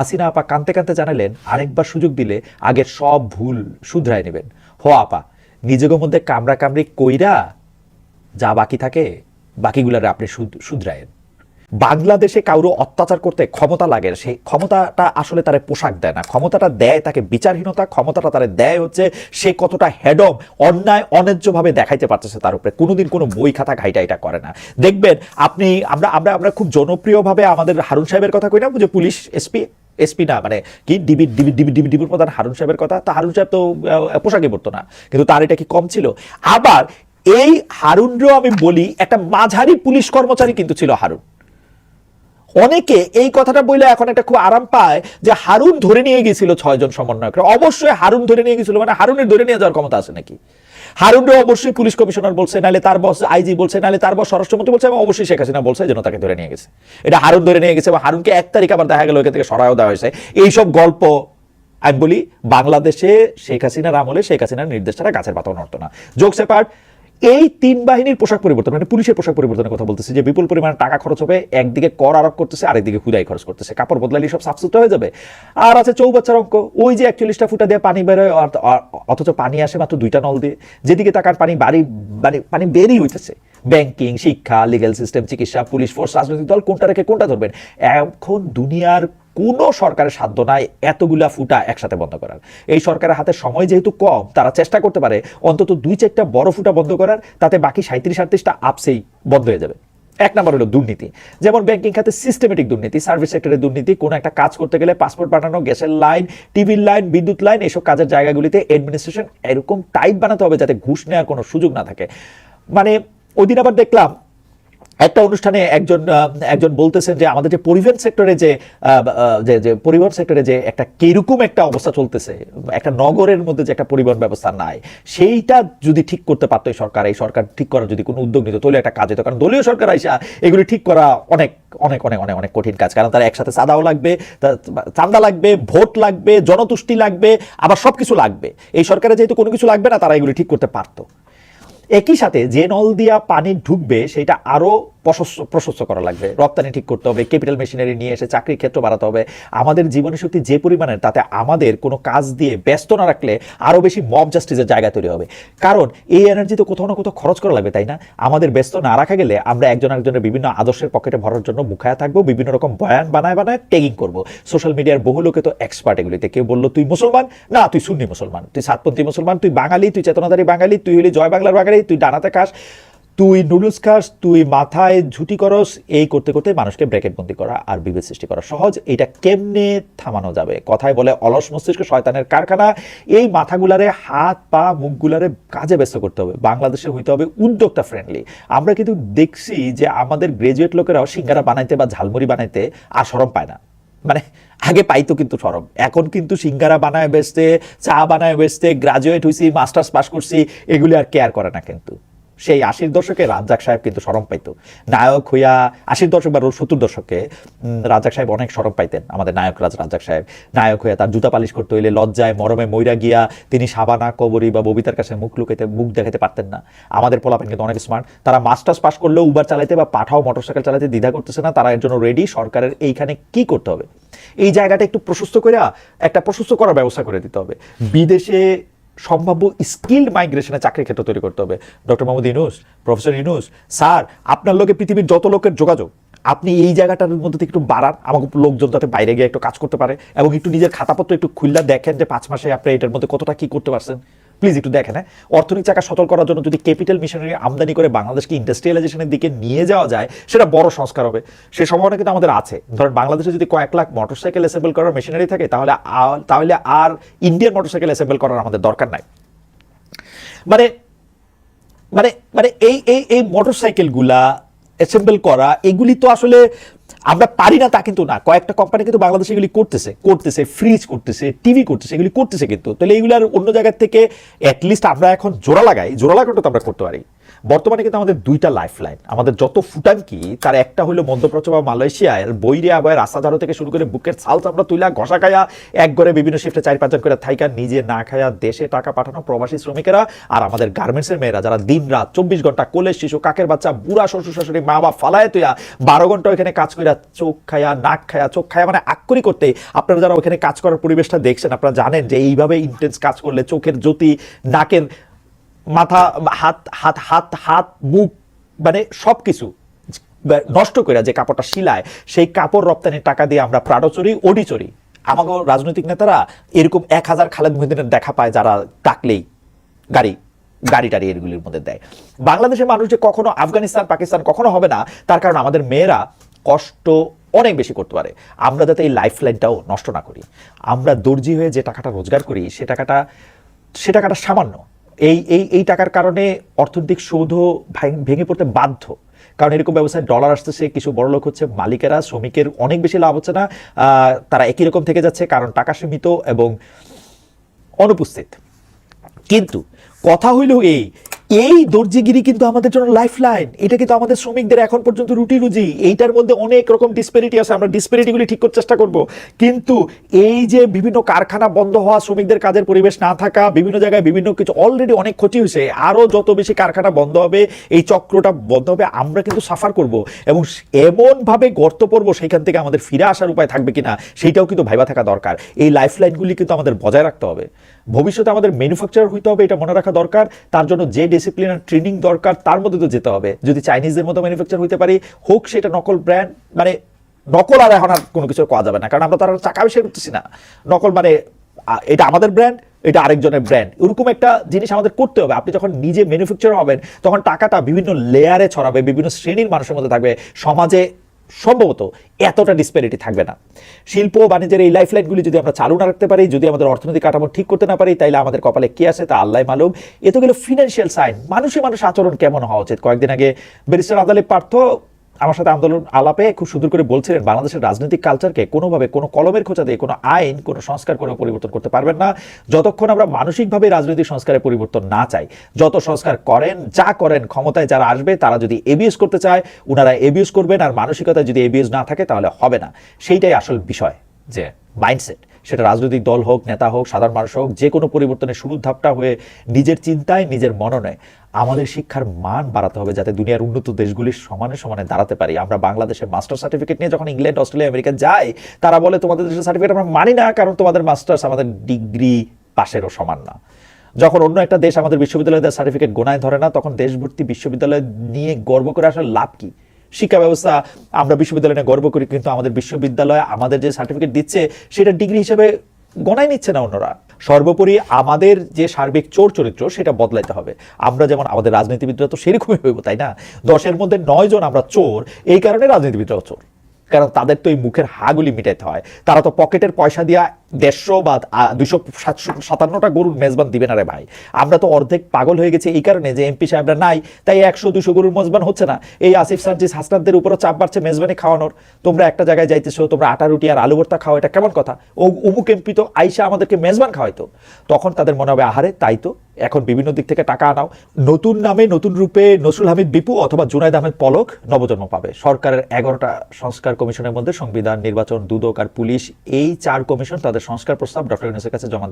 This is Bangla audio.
হাসিনা আপা কানতে কানতে জানালেন, আরেকবার সুযোগ দিলে আগের সব ভুল শুধরায় নেবেন। হো আপা নিজেদের মধ্যে কামড়া কামড়ি কইরা যা বাকি থাকে, বাকিগুলারে আপনি শুধরায়েন। বাংলাদেশে কারও অত্যাচার করতে ক্ষমতা লাগে সেই ক্ষমতাটা আসলে তারে পোশাক দেয় না। ক্ষমতাটা দেয় তাকে বিচারহীনতা, ক্ষমতাটা তারে দেয় হচ্ছে সে কতটা হেডম, অন্যায়, অন্যায্যভাবে দেখাইতে পারতেছে তার উপরে। কোনোদিন কোনো বই খাতা ঘাইটা এটা করে না। দেখবেন, আপনি আমরা আমরা আমরা খুব জনপ্রিয়ভাবে আমাদের হারুন সাহেবের কথা কই না, যে পুলিশ, এসপি? এসপি না মানে কি ডিবি ডিবি ডিবি ডিবি ডিবির প্রধান হারুন সাহেবের কথা, তা হারুন সাহেব তো পোশাকে পড়তো না, কিন্তু তার এটা কি কম ছিল? আবার এই হারুনরেও আমি বলি, একটা মাঝারি পুলিশ কর্মচারী কিন্তু ছিল হারুন। অনেকে এই কথাটা বললে এখন একটা খুব আরাম পায় যে হারুন ধরে নিয়ে গিয়েছিল ছয়জন সমন্বয়করা। অবশ্যই হারুন ধরে নিয়ে গিয়েছিল মানে হারুনের ধরে নিয়ে যাওয়ার ক্ষমতা আছে নাকি? হারুনও অবশ্যই পুলিশ কমিশনার বলছে, নাহলে তার বস আইজি বলছে, নাহলে তার বস স্বরাষ্ট্রমন্ত্রী বলছে এবং অবশ্যই শেখ হাসিনা বলছে যেন তাকে ধরে নিয়ে গেছে। এটা হারুন ধরে নিয়ে গেছে এবং হারুনকে এক তারিখ আবার দেখা গেল, এখান থেকে সরাও দেওয়া হয়েছে। এইসব গল্প আমি বলি, বাংলাদেশে শেখ হাসিনার আমলে শেখ হাসিনার নির্দেশ ছাড়া গাছের পাতাও নড়তো না। যোগ সেপার্ট এই তিন বাহিনীর পোশাক পরিবর্তন মানে পুলিশের পোশাক পরিবর্তনের কথা বলতেছে, যে বিপুল পরিমাণে টাকা খরচ হবে, একদিকে কর আরোপ করতেছে, আরেকদিকে খুদাই খরচ করতেছে, কাপড় বদলালি সব সাবস্টিটিউট হয়ে যাবে। আর আছে চৌবাচ্চার অঙ্ক, ওই যে একচল্লিশটা ফুটা দিয়ে পানি বেরোয় অথচ পানি আসে মাত্র দুইটা নল দিয়ে, যেদিকে তাকার পানি বাড়ি মানে পানি বেরই হইতেছে। ব্যাংকিং, শিক্ষা লিগ্যাল সিস্টেম চিকিৎসা, পুলিশ ফোর্স রাজনৈতিক দল, কোনটা রেখে কোনটা ধরবেন? এখন দুনিয়ার কোনো সরকারের সাধ্য নাই এতগুলা ফুটা একসাথে বন্ধ করার। এই সরকারের হাতে সময় যেহেতু কম, তারা চেষ্টা করতে পারে অন্তত দুই চারটা বড় ফুটা বন্ধ করার, তাতে বাকি সাঁত্রিশ আটত্রিশটা আপসেই বন্ধ হয়ে যাবে। এক নম্বর হলো দুর্নীতি। যেমন ব্যাংকিং খাতে সিস্টেমেটিক দুর্নীতি সার্ভিস সেক্টরের দুর্নীতি, কোনো একটা কাজ করতে গেলে পাসপোর্ট বানানো, গ্যাসের লাইন টিভির লাইন বিদ্যুৎ লাইন এসব কাজের জায়গাগুলিতে অ্যাডমিনিস্ট্রেশন এরকম টাইট বানাতে হবে যাতে ঘুষ নেওয়ার কোনো সুযোগ না থাকে। মানে ওই দিন আবার দেখলাম একটা অনুষ্ঠানে একজন একজন বলতেছেন যে আমাদের যে পরিবহন সেক্টরে যে যে পরিবহন সেক্টরে যে একটা কীরকম একটা অবস্থা চলতেছে, একটা নগরের মধ্যে যে একটা পরিবহন ব্যবস্থা নাই, সেইটা যদি ঠিক করতে পারতো এই সরকার এই সরকার ঠিক করার যদি কোনো উদ্যোগ নিত, তাহলে একটা কাজ হতো কারণ দলীয় সরকার আইসা এগুলি ঠিক করা অনেক অনেক অনেক অনেক অনেক কঠিন কাজ। কারণ তারা একসাথে চাঁদাও লাগবে চাঁদা লাগবে, ভোট লাগবে, জনতুষ্টি লাগবে, আবার সবকিছু লাগবে। এই সরকারে যেহেতু কোনো কিছু লাগবে না, তারা এগুলি ঠিক করতে পারতো। একই সাথে যে নল দিয়া পানি ঢুকবে সেটা আরও প্রশস্ত করা লাগবে। রপ্তানি ঠিক করতে হবে ক্যাপিটাল মেশিনারি নিয়ে এসে চাকরির ক্ষেত্র বাড়াতে হবে। আমাদের জীবনী শক্তি যে পরিমাণের, তাতে আমাদের কোনো কাজ দিয়ে ব্যস্ত না রাখলে আরও বেশি মব জাস্টিসের জায়গা তৈরি হবে। কারণ এই এনার্জি তো কোথাও না কোথাও খরচ করা লাগবে, তাই না? আমাদের ব্যস্ত না রাখা গেলে আমরা একজন একজনের বিভিন্ন আদর্শের পকেটে ভরার জন্য মুখায়া থাকব, বিভিন্ন রকম বয়ান বানায় বানায় টেগিং করব। সোশ্যাল মিডিয়ার বহু লোকে তো এক্সপার্ট এগুলিতে। কেউ বলল, তুই মুসলমান? না, তুই সুন্নি মুসলমান। তুই সাতপন্থী মুসলমান, তুই বাঙালি, তুই চেতনাধারী বাঙালি, তুই হলি জয় বাংলার বাঙালি, তুই ডানাতে খাস তুই নুডলস খাস, তুই মাথায় ঝুটি করস, এই করতে করতে মানুষকে ব্র্যাকেট বন্দি করা আর বিভেদ সৃষ্টি করা সহজ। এটা কেমনে থামানো যাবে? কথায় বলে অলস মস্তিষ্ক শয়তানের কারখানা। এই মাথাগুলারে, হাত, পা, মুখগুলারে কাজে ব্যস্ত করতে হবে। বাংলাদেশে হইতে হবে উদ্যোক্তা ফ্রেন্ডলি আমরা কিন্তু দেখছি যে আমাদের গ্রাজুয়েট লোকেরাও সিঙ্গারা বানাইতে বা ঝালমুড়ি বানাইতে আর সরম পায় না। মানে আগে পাইতো কিন্তু সরব এখন কিন্তু সিঙ্গারা বানায় বেচতে চা বানায় বেচতে গ্রাজুয়েট হয়েছি মাস্টার্স পাস করছি, এগুলি আর কেয়ার করে না কিন্তু। সেই আশির দশকে রাজ্জাক সাহেব কিন্তু সরম পাইতো। নায়ক হইয়া আশির দশক বা সত্তর দশকে রাজ্জাক সাহেব অনেক সরম পাইতেন আমাদের নায়ক রাজ রাজ্জাক সাহেব। নায়ক হইয়া তার জুতা পালিশ করতে হইলে লজ্জায় মরমে মইরা গিয়া তিনি সাবানা, কবরী বা ববিতার কাছে মুখ লুকাইতে, মুখ দেখাতে পারতেন না। আমাদের পোলাপেন কিন্তু অনেক স্মার্ট তারা মাস্টার্স পাস করলেও উবার চালাইতে বা পাঠাও মোটরসাইকেল চালাতে দ্বিধা করতেছে না। তারা এর জন্য রেডি সরকারের এইখানে কি করতে হবে? এই জায়গাটা একটু প্রশস্ত করে একটা প্রশস্ত করার ব্যবস্থা করে দিতে হবে। বিদেশে সম্ভাব্য স্কিল্ড মাইগ্রেশনে চাকরির ক্ষেত্র তৈরি করতে হবে। Doctor Mohammad Yunus professor Yunus sir, আপনার লোকে পৃথিবীর যত লোকের যোগাযোগ, আপনি এই জায়গাটার মধ্যে থেকে একটু বাড়ান, আমাকে লোকজন যাতে বাইরে গিয়ে একটু কাজ করতে পারে, এবং একটু নিজের খাতাপত্র একটু খুললা দেখেন যে পাঁচ মাসে আপনি এটার মধ্যে কতটা কি করতে পারছেন। প্লিজ একটু দেখেন হ্যাঁ? অর্থনৈতিক চাকা সচল করার জন্য যদি ক্যাপিটাল মিশনারি আমদানি করে বাংলাদেশকে ইন্ডাস্ট্রিয়ালাইজেশনের দিকে নিয়ে যাওয়া যায়, সেটা বড় সংস্কার হবে। সে সম্ভাবনা কিন্তু আমাদের আছে। ধরেন বাংলাদেশে যদি কয়েক লাখ মোটরসাইকেল অ্যাসেম্বল করার মেশিনারি থাকে, তাহলে তাহলে আর ইন্ডিয়ান মোটরসাইকেল অ্যাসেম্বল করার আমাদের দরকার নাই। মানে মানে মানে এই এই এই মোটরসাইকেলগুলা অ্যাসেম্বল করা, এগুলি তো আসলে আমরা পারি না তা কিন্তু না। কয়েকটা কোম্পানি কিন্তু বাংলাদেশে এগুলি করতেছে। করতেছে ফ্রিজ করতেছে টিভি করতেছে, এগুলি করতেছে কিন্তু। তাহলে এইগুলার অন্য জায়গার থেকে অ্যাটলিস্ট আমরা এখন জোড়া লাগাই। জোড়া লাগানোটা তো আমরা করতে পারি। বর্তমানে কিন্তু আমাদের দুইটা লাইফ লাইন আমাদের যত ফুটাঙ্কি তার একটা হলো মধ্যপ্রাচ্য বা মালয়েশিয়ায় বৈরে আবার রাস্তা ঝাড়ু থেকে শুরু করে বুকের ছাল চামড়া তুইলা ঘষা খায়া এক ঘরে বিভিন্ন শিফটে চার পাঁচজন করে থাইকা, নিজে না খায়া দেশে টাকা পাঠানো প্রবাসী শ্রমিকেরা আর আমাদের গার্মেন্টসের মেয়েরা যারা দিন রাত চব্বিশ ঘণ্টা কোলের শিশু, কাকের বাচ্চা, বুড়া, শ্বশুর শাশুড়ি মা বাবা ফালায় তুইয়া বারো ঘণ্টা ওইখানে কাজ করে চোখ খায়া, নাক খায়া, চোখ খায়া মানে আক্ষরি করতে আপনারা যারা ওখানে কাজ করার পরিবেশটা দেখছেন, আপনারা জানেন যে এইভাবে ইন্টেন্স কাজ করলে চোখের জ্যোতি, নাকের মাথা, হাত হাত হাত হাত, মুখ মানে সব কিছু নষ্ট করে যে কাপড়টা শিলায়, সেই কাপড় রপ্তানির টাকা দিয়ে আমরা প্রাডো চড়ি ওডি চড়ি আমাকে রাজনৈতিক নেতারা এরকম এক হাজার খালেদ মহিদিনের দেখা পায় যারা ডাকলেই গাড়ি গাড়ি টাড়ি এগুলির মধ্যে দেয়। বাংলাদেশের মানুষ যে কখনো আফগানিস্তান, পাকিস্তান কখনো হবে না, তার কারণ আমাদের মেয়েরা কষ্ট অনেক বেশি করতে পারে। আমরা যাতে এই লাইফ লাইনটাও নষ্ট না করি। আমরা দর্জি হয়ে যে টাকাটা রোজগার করি, সে টাকাটা সে টাকাটা সামান্য। এই এই এই টাকার কারণে অর্থনৈতিক সৌধ ভাঙ- পড়তে বাধ্য। কারণ এরকম ব্যবস্থায় ডলার আসতেছে, কিছু বড় লোক হচ্ছে, মালিকেরা, শ্রমিকের অনেক বেশি লাভ হচ্ছে না। তারা একই রকম থেকে যাচ্ছে, কারণ টাকা সীমিত এবং অনুপস্থিত। কিন্তু কথা হইল এই এই দর্জিগিরি কিন্তু আমাদের জন্য লাইফ লাইন এটা কিন্তু আমাদের শ্রমিকদের এখন পর্যন্ত রুটি রুজি এইটার মধ্যে অনেক রকম ডিসপেরিটি আছে। আমরা ডিসপেরিটিগুলি ঠিক করার চেষ্টা করব। কিন্তু এই যে বিভিন্ন কারখানা বন্ধ হওয়া, শ্রমিকদের কাজের পরিবেশ না থাকা, বিভিন্ন জায়গায় বিভিন্ন কিছু অলরেডি অনেক ক্ষতি হয়েছে। আরও যত বেশি কারখানা বন্ধ হবে, এই চক্রটা বন্ধ হবে, আমরা কিন্তু সাফার করব। এবং এমনভাবে গর্ত পড়ব সেইখান থেকে আমাদের ফিরে আসার উপায় থাকবে কিনা সেইটাও কিন্তু ভাইবা থাকা দরকার। এই লাইফ লাইনগুলি কিন্তু আমাদের বজায় রাখতে হবে। ভবিষ্যতে আমাদের ম্যানুফ্যাকচার হইতে হবে, এটা মনে রাখা দরকার। তার জন্য যে ডিসিপ্লিন আর ট্রেনিং দরকার, তার মধ্যে তো যেতে হবে। যদি চাইনিজদের মতো ম্যানুফ্যাকচার হইতে পারি, হোক সেটা নকল ব্র্যান্ড মানে নকল আর এখন আর কোনো কিছু করা যাবে না। কারণ আমরা তো আর চাকা আবিষ্কার করতেছি না। নকল মানে এটা আমাদের ব্র্যান্ড এটা আরেকজনের ব্র্যান্ড এরকম একটা জিনিস আমাদের করতে হবে। আপনি যখন নিজে ম্যানুফ্যাকচার হবেন, তখন টাকাটা বিভিন্ন লেয়ারে ছড়াবে, বিভিন্ন শ্রেণির মানুষের মধ্যে থাকবে। সমাজে সম্ভবত এতটা ডিসপ্যারিটি থাকবে না। শিল্প বাণিজ্যের এই লাইফ লাইনগুলি যদি আমরা চালু না রাখতে পারি, যদি আমাদের অর্থনৈতিক কাঠামো ঠিক করতে না পারি, তাইলে আমাদের কপালে কি আছে তা আল্লাহ মালুম। এ তো গেল ফিনান্সিয়াল সাইন মানুষে মানুষ আচরণ কেমন হওয়া উচিত? কয়েকদিন আগে ব্যারিস্টার আদালে পার্থ আমার সাথে আন্দোলন আলাপে খুব সুন্দর করে বলছিলেন, বাংলাদেশের রাজনৈতিক কালচারকে কোনোভাবে কোনো কলমের খোঁচা দিয়ে, কোনো আইন, কোনো সংস্কার করে পরিবর্তন করতে পারবেন না। যতক্ষণ আমরা মানসিকভাবে রাজনৈতিক সংস্কারে পরিবর্তন না চাই, যত সংস্কার করেন, যা করেন, ক্ষমতায় যারা আসবে, তারা যদি এবিএস করতে চায় ওনারা এবিএস করবেন, আর মানসিকতায় যদি এবিএস না থাকে, তাহলে হবে না। সেইটাই আসল বিষয়, যে মাইন্ডসেট সেটা রাজনৈতিক দল হোক, নেতা হোক, সাধারণ মানুষ হোক, যে কোনো পরিবর্তনের শুরুর ধাপটা হয়ে নিজের চিন্তায়, নিজের মননে আমাদের শিক্ষার মান বাড়াতে হবে যাতে দুনিয়ার উন্নত দেশগুলির সমানে সমানে দাঁড়াতে পারি। আমরা বাংলাদেশের মাস্টার সার্টিফিকেট নিয়ে যখন ইংল্যান্ড, অস্ট্রেলিয়া, আমেরিকা যাই, তারা বলে তোমাদের দেশের সার্টিফিকেট আমরা মানি না, কারণ তোমাদের মাস্টার্স আমাদের ডিগ্রি পাশেরও সমান না। যখন অন্য একটা দেশ আমাদের বিশ্ববিদ্যালয়ের সার্টিফিকেট গোনায় ধরে না, তখন দেশভর্তি বিশ্ববিদ্যালয় নিয়ে গর্ব করে আসলে লাভ কি? শিক্ষা ব্যবস্থা, আমরা বিশ্ববিদ্যালয় গর্ব করি, কিন্তু আমাদের বিশ্ববিদ্যালয় আমাদের যে সার্টিফিকেট দিচ্ছে, সেটা ডিগ্রি হিসেবে গণাই নিচ্ছে না অন্যরা। সর্বোপরি আমাদের যে সার্বিক চোর চরিত্র, সেটা বদলাইতে হবে। আমরা যেমন আমাদের রাজনীতিবিদরা তো সেরকমই হইব, তাই না? দশের মধ্যে নয় জন আমরা চোর, এই কারণে রাজনীতিবিদরাও চোর। কারণ তাদের তো এই মুখের হাগুলি মিটাইতে হয়। তারা তো পকেটের পয়সা দিয়া দেড়শো বা দুশো সাতশো সাতান্নটা গরুর মেজবান দিবে না রে ভাই। আমরা তো অর্ধেক পাগল হয়ে গেছি এই কারণে যে এমপি সাহেবরা নাই, তাই একশো, দুশো গরুর মেজবান হচ্ছে না। এই আসিফ সার্জিস হাসনানদের উপরও চাপ বাড়ছে মেজবানি খাওয়ানোর। তোমরা একটা জায়গায় যাইতেছো, তোমরা আটা, রুটি আর আলু ভর্তা খাও, এটা কেমন কথা? ও অমুক এমপি তো আইসা আমাদেরকে মেজবান খাওয়াইতো। তখন তাদের মনে হবে, আহারে, তাই তো। এখন বিভিন্ন দিক থেকে টাকা আনাও। নতুন নামে, নতুন রূপে নসরুল হামিদ বিপু অথবা জুনাইদ আহমেদ পলক নবজন্ম পাবে। সরকারের এগারোটা সংস্কার কমিশনের মধ্যে সংবিধান, নির্বাচন, দুদক আর পুলিশ, এই চার কমিশন তাদের সংস্কার প্রস্তাব ডক্টর কাছে জমা